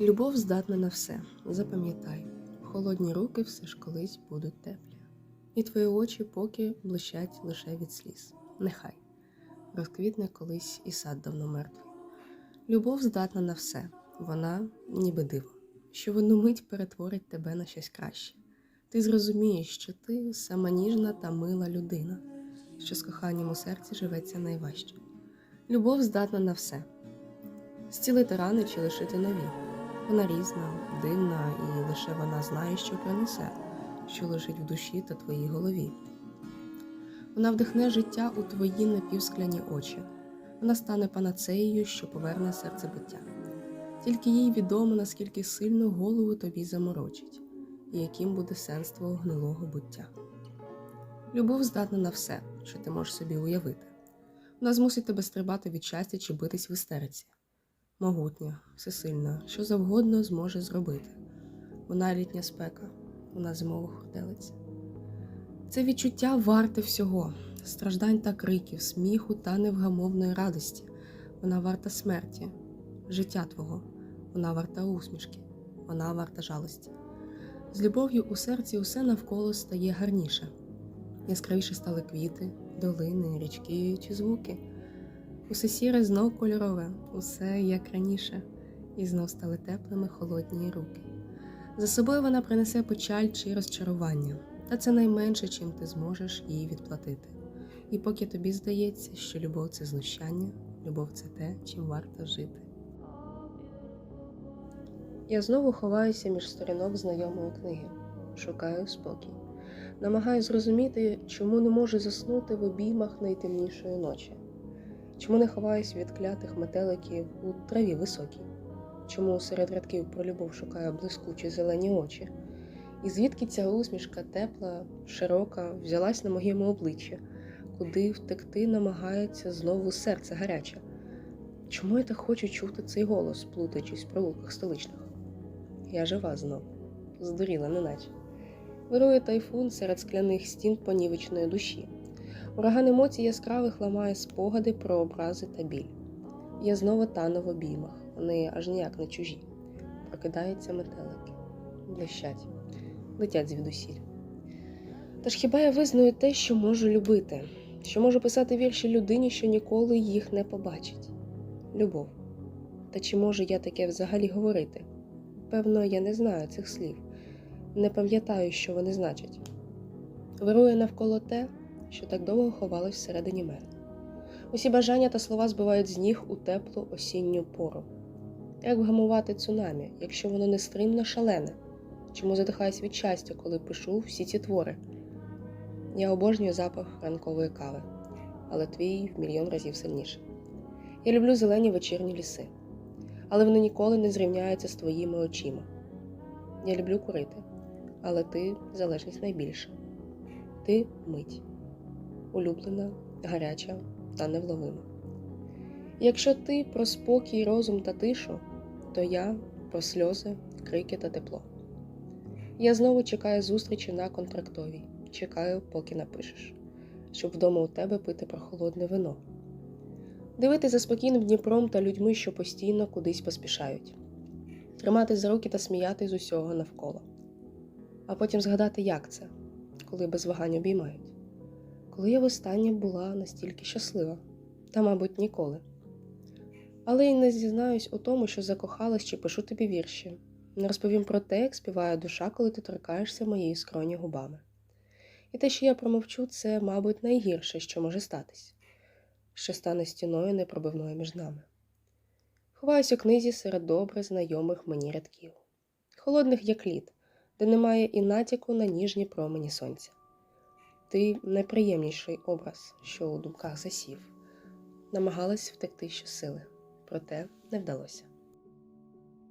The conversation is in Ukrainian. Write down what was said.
Любов здатна на все. Запам'ятай, холодні руки все ж колись будуть теплі, і твої очі поки блищать лише від сліз. Нехай розквітне колись і сад давно мертвий. Любов здатна на все, вона ніби диво, що в одну мить перетворить тебе на щось краще. Ти зрозумієш, що ти сама ніжна та мила людина, що з коханням у серці живеться найважче. Любов здатна на все зцілити рани чи лишити нові. Вона різна, дивна, і лише вона знає, що принесе, що лежить в душі та твоїй голові. Вона вдихне життя у твої напівскляні очі. Вона стане панацеєю, що поверне серце буття. Тільки їй відомо, наскільки сильно голову тобі заморочить, і яким буде сенс твого гнилого буття. Любов здатна на все, що ти можеш собі уявити. Вона змусить тебе стрибати від щастя чи битись в істериці могутня, всесильна, що завгодно зможе зробити. Вона літня спека, вона зимова хурделиця. Це відчуття варте всього, страждань та криків, сміху та невгамовної радості. Вона варта смерті, життя твого, вона варта усмішки, вона варта жалості. З любов'ю у серці усе навколо стає гарніше. Яскравіше стали квіти, долини, річки чи звуки. Усе сіре знов кольорове, усе як раніше, і знов стали теплими холодні руки. За собою вона принесе печаль чи розчарування, та це найменше, чим ти зможеш їй відплатити. І поки тобі здається, що любов це знущання, любов це те, чим варто жити. Я знову ховаюся між сторінок знайомої книги, шукаю спокій, намагаюся зрозуміти, чому не можу заснути в обіймах найтемнішої ночі. Чому не ховаюсь від клятих метеликів у траві високій? Чому серед рядків про любов шукаю блискучі зелені очі? І звідки ця усмішка тепла, широка, взялась на моєму обличчі, куди втекти намагається знову серце гаряче? Чому я так хочу чути цей голос, плутаючись в провулках столичних? Я жива знов, здуріла, неначе. Вирує тайфун серед скляних стін понівечної душі. Ураган емоцій яскравих ламає спогади про образи та біль. Я знову тану в обіймах, вони аж ніяк не чужі. Прокидаються метелики, блищать, летять звідусіль. Тож хіба я визнаю те, що можу любити, що можу писати вірші людині, що ніколи їх не побачить? Любов. Та чи можу я таке взагалі говорити? Певно, я не знаю цих слів, не пам'ятаю, що вони значать. Вирує навколо те, що так довго ховалось всередині мене. Усі бажання та слова збивають з ніг у теплу осінню пору. Як вгамувати цунамі, якщо воно нестримно шалене? Чому задихаюсь від щастя, коли пишу всі ці твори? Я обожнюю запах ранкової кави, але твій в мільйон разів сильніше. Я люблю зелені вечірні ліси, але вони ніколи не зрівняються з твоїми очима. Я люблю курити, але ти залежність найбільша. Ти мить улюблена, гаряча та невловима. Якщо ти про спокій, розум та тишу, то я про сльози, крики та тепло. Я знову чекаю зустрічі на контрактовій, чекаю, поки напишеш, щоб вдома у тебе пити прохолодне вино, дивити за спокійним Дніпром та людьми, що постійно кудись поспішають, тримати за руки та сміяти з усього навколо, а потім згадати, як це, коли без вагань обіймають коли я востаннє була настільки щаслива, та, мабуть, ніколи. Але й не зізнаюсь у тому, що закохалась чи пишу тобі вірші, не розповім про те, як співає душа, коли ти торкаєшся моєї скроні губами. І те, що я промовчу, це, мабуть, найгірше, що може статись, що стане стіною непробивною між нами. Ховаюсь у книзі серед добре знайомих мені рядків, холодних, як лід, де немає і натяку на ніжні промені сонця ти найприємніший образ, що у думках засів, намагалась втекти щосили, проте не вдалося.